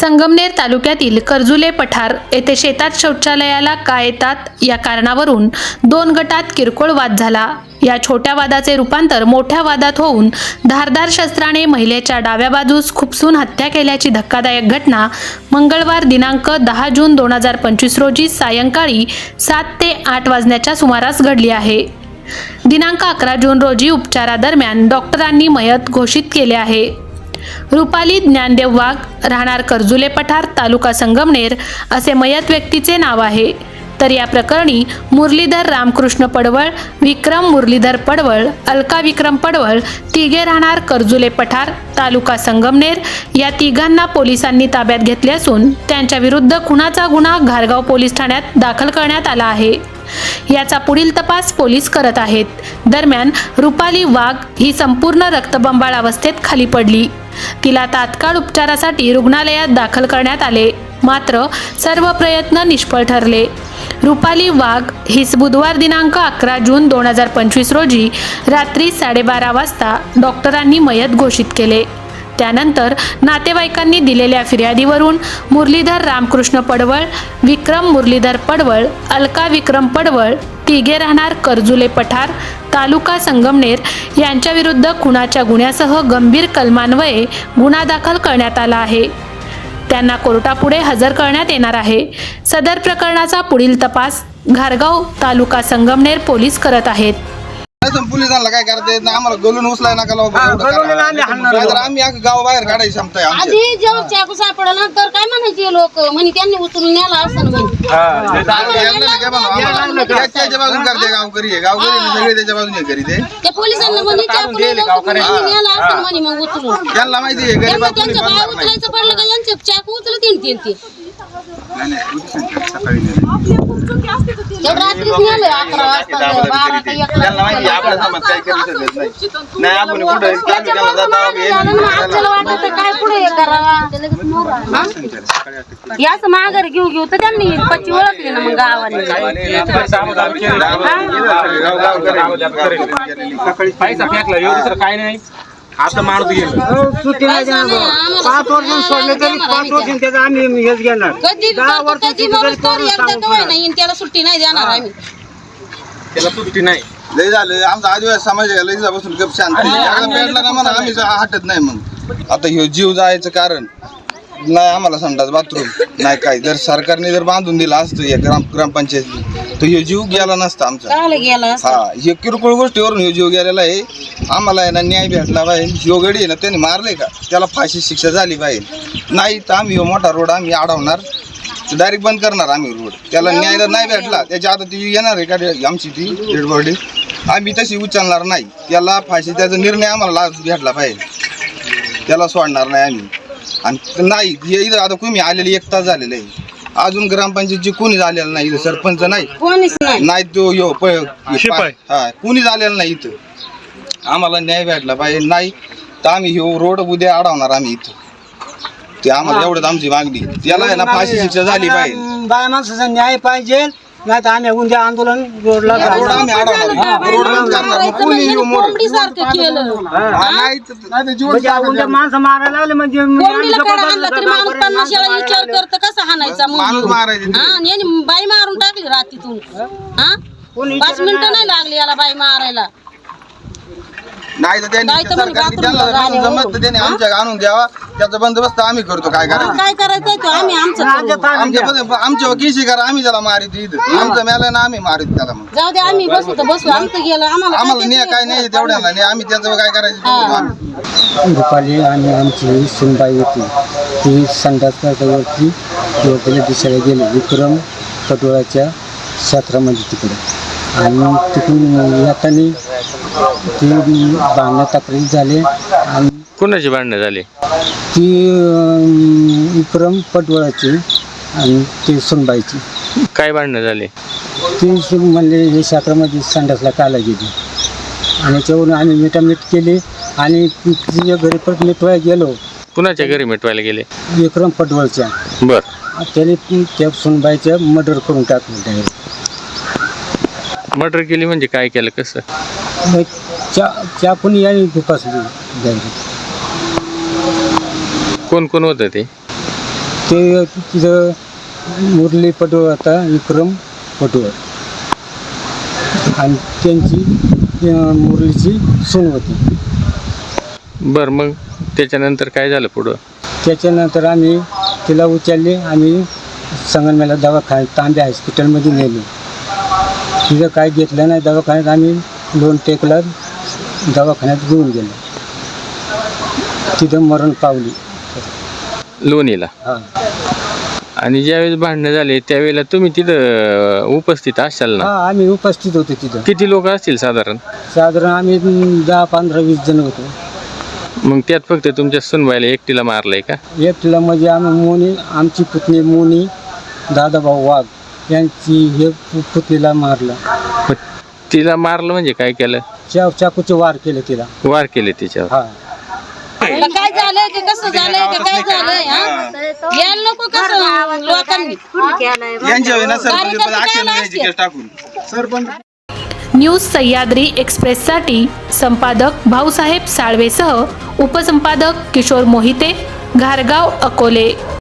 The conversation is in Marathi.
संगमनेर तालुक्यातील कर्जुले पठार येथे शेतात शौचालयाला का येतात या कारणावरून दोन गटात किरकोळ वाद झाला. या छोट्या वादाचे रूपांतर मोठ्या वादात होऊन धारदार शस्त्राने महिलेच्या डाव्या बाजूस खुपसून हत्या केल्याची धक्कादायक घटना मंगळवार दिनांक दहा जून दोन हजार पंचवीस रोजी सायंकाळी सात ते आठ वाजण्याच्या सुमारास घडली आहे. दिनांक अकरा जून रोजी उपचारादरम्यान डॉक्टरांनी मयत घोषित केले आहे. रुपाली ज्ञानदेव वाघ राहणार कर्जुले पठार तालुका संगमनेर असे मयत व्यक्तीचे नाव आहे. तर या प्रकरणी मुरलीधर रामकृष्ण पडवळ विक्रम मुरलीधर पडवळ अलका विक्रम पडवळ तिघे राहणार कर्जुले पठार तालुका संगमनेर या तिघांना पोलिसांनी ताब्यात घेतले असून त्यांच्या विरुद्ध खुनाचा गुन्हा घारगाव पोलीस ठाण्यात दाखल करण्यात आला आहे. याचा पुढील तपास पोलीस करत आहेत. दरम्यान रुपाली वाघ ही संपूर्ण रक्तबंबाळ अवस्थेत खाली पडली. तिला तात्काळ उपचारासाठी रुग्णालयात दाखल करण्यात आले. मात्र सर्व प्रयत्न निष्फळ ठरले. रुपाली वाघ हीच बुधवार दिनांक अकरा जून दोन हजार पंचवीस रोजी रात्री साडेबारा वाजता डॉक्टरांनी मयत घोषित केले. त्यानंतर नातेवाईकांनी दिलेल्या फिर्यादीवरून मुरलीधर रामकृष्ण पडवळ विक्रम मुरलीधर पडवळ अलका विक्रम पडवळ तिघे राहणार कर्जुले पठार तालुका संगमनेर यांच्याविरुद्ध खुनाच्या गुन्ह्यासह गंभीर कलमान्वये गुन्हा दाखल करण्यात आला आहे. त्यांना कोर्टापुढे हजर करण्यात येणार आहे. सदर प्रकरणाचा पुढील तपास घारगाव तालुका संगमनेर पोलीस करत आहेत. नाही पोलिसांना काय करता? नाही आम्हाला गलून उचलाय नका लावू हा. आम्ही हाणणार नाहीतर आम्ही अख्खं गाव बाहेर काढायची क्षमता आहे आमची. आधी जेव्हा चाकू सापडला तर काय म्हणायचे लोक? म्हणे त्यांनी उचलून नेला असं म्हणे. यांना नाही काय बनवा, आम्हाला त्याच्या बाजून करते गावकरी आहे गावकरी आहे, सगळे त्याच्या बाजूने करीत आहे. त्या पोलिसांना म्हणे चाकू नाही नेला असं म्हणे मग उचलून. त्यांना माहिती आहे त्यांना गरीबात कोणी त्यांच्या बाया बनणार नाही. उचलायचं पडलं का यांचे चाकू उचलत येईल ते. ते नाही, नाही, पोलिसांच्या सकाळी नेलं. नाही आपण कुठं काय पुढे हे करावा हा? हे असं माघार घेऊ घेऊ तर त्यांनी पच्ची ओळखली ना मग गावाने पैसा फेकला एवढं तर काय नाही आता माणूस गेलं. देणार पाच वर्ष सुट्टी सोडले तरी पाच वर्ष त्याचं आम्ही हेच घेणार. कधी दहा करतो, वर्ष कधी सुट्टी तर एकदा. नाही त्याला सुट्टी नाही देणार आम्ही. त्याला सुट्टी नाही. लय झालं. आमचा आदिवासी समाज आहे लय गप शांत आहे. एकदा पेटला ना म्हणा आम्ही हटत नाही मग. आता ह्यो जीव जायचं कारण. नाही आम्हाला संडास बाथरूम. नाही काय जर सरकारने जर बांधून दिला असतं या ग्राम ग्रामपंचायत तर ह्यो जीव गेला नसता आमचा. गेला हा हे किरकोळ गोष्टीवरून ह्यो जीव गेलेला आहे. आम्हाला आहे ना न्याय भेटला पाहिजे ह्यो गडी आहे ना त्याने मारले का? त्याला फाशी शिक्षा झाली पाहिजे नाही तर आम्ही ह्यो मोठा रोड आम्ही अडवणार. डायरेक्ट बंद करणार आम्ही रोड. त्याला न्याय जर नाही भेटला त्याच्या आता ती येणार आहे का आमची ती डेड बॉडी आम्ही तशी उचलणार नाही. त्याला फाशी त्याचा निर्णय आम्हाला भेटला पाहिजे. त्याला सोडणार नाही आम्ही. आणि नाही हे इथं आता तुम्ही आलेले एक तास झालेलं आहे. अजून ग्रामपंचायतची कोणी झालेलं नाही इथं सरपंच नाही. कोणीच नाही. नाही तो यो प हा कुणी झालेलं नाही इथं. आम्हाला न्याय भेटला पाहिजे. नाही तर आम्ही ह्यो रोड उद्या अडवणार आम्ही इथं. ते आम्हाला एवढंच आमची मागणी त्याला आहे ना फाशी शिक्षा झाली पाहिजे. बाय माणसाचा न्याय पाहिजे. नाही तर आम्ही उद्या आंदोलन रोडला रोड आम्ही अडवणार रोड बंद करणार मग कुणी येऊ मोर? कोंबडी सारखं केलं. नाही तर- नाही तर जीवन म्हणजे उद्या माणसं मारायला लागले म्हणजे म्हणजे आम्ही कोंबडीला कडा जबरदस्त हाणला तरी गाव माणूस करेल, पन्नास वेळा माणसं विचार करत कसा हाणायचा मग माणूस मारायचे हा आणि याने बाई मारून टाकली रात्रीतून हा? कोणी पाच मिनिटं नाही लागली याला बाई मारायला. नाही तर त्यांनी काय तर सरकारने त्यांना जमत हो. तर त्यांनी आमच्या आणून द्यावा त्याचा बंदोबस्त आम्ही करतो काय करायचं? काय करायचंय तो? आम्ही आमचं करू. आमच्या आमच्या वकीलशी करा आम्ही त्याला मारित इथं. आमचं मेला ना आम्ही मारित त्याला मग. जाऊ दे आम्ही बसू तर बसू. आमचं गेलं आम्हाला आम्हाला त्याचं काय नाही तेवढ्याला नाही आम्ही त्याचं काय करायचं ते करू आम्ही. रुपाली आणि आमची सुनबाई होती. ती संडास वरती दोघीला दिसायला गेली. विक्रम कटोळाच्या क्षेत्रामध्ये तिकडे. आणि तिकडून येताना ती बांधण्या तक्रारी झाले आणि कुणाची भांडणं झाली? ती अं, विक्रम पटवळाची आणि ती सुनबाईची. काय भांडणं झाली? ती सुन म्हणले हे क्षेत्रामध्ये संडासला काला गेली. आणि याच्यावरून आम्ही मिठामीठ केली आणि तिच्या घरी परत मिठवाय गेलो कुणाच्या घरी मिटवायला गेले? विक्रम पटवळच्या. बर. त्याने त्या सुनबाईच्या मर्डर करून टाकलं डायरेक्ट मर्डर केली म्हणजे काय केलं कसं? मग चा चाकून याने दुपासली डायरेक्ट कोण कोण होतं ते? ते तिथं मुरली पटोळ होता विक्रम पटोळ. आणि त्यांची अं, मुरलीची सून होती. बरं मग त्याच्यानंतर काय झालं पुढं? त्याच्यानंतर आम्ही तिला उचलले आम्ही संगमनेरला दवाखान्यात तांबे हॉस्पिटलमध्ये नेले. तिथं काय घेतलं नाही दवाखान्यात आम्ही लोन टेकला दवाखान्यात घेऊन गेलो. तिथं मरण पावली. लोणीला. हां. आणि ज्यावेळेस भांडणं झाले त्यावेळेला तुम्ही तिथं उपस्थित असाल ना? हां आम्ही उपस्थित होतो तिथं. किती लोक असतील साधारण? साधारण आम्ही दहा पंधरा वीस जण होतो. मग त्यात फक्त तुमच्या सुनबाईला एकटीला मारलंय का? एकटीला म्हणजे आम्ही मोनी आमची पुतणी मोनी दादाभाऊ वाघ यांची हे पु- पुतणीला मारलं. मग तिला मारलं म्हणजे काय केलं? चा चाकूचे वार केले तिला. वार केले तिच्यावर. हा. झालंय की कसं झालंय की काय झालंय हा? यायला नको कसं लोकांनी? यांच्या केस टाकून. न्यूज सह्याद्री एक्सप्रेससाठी संपादक भाऊसाहेब साळवेसह उपसंपादक किशोर मोहिते घारगाव अकोले.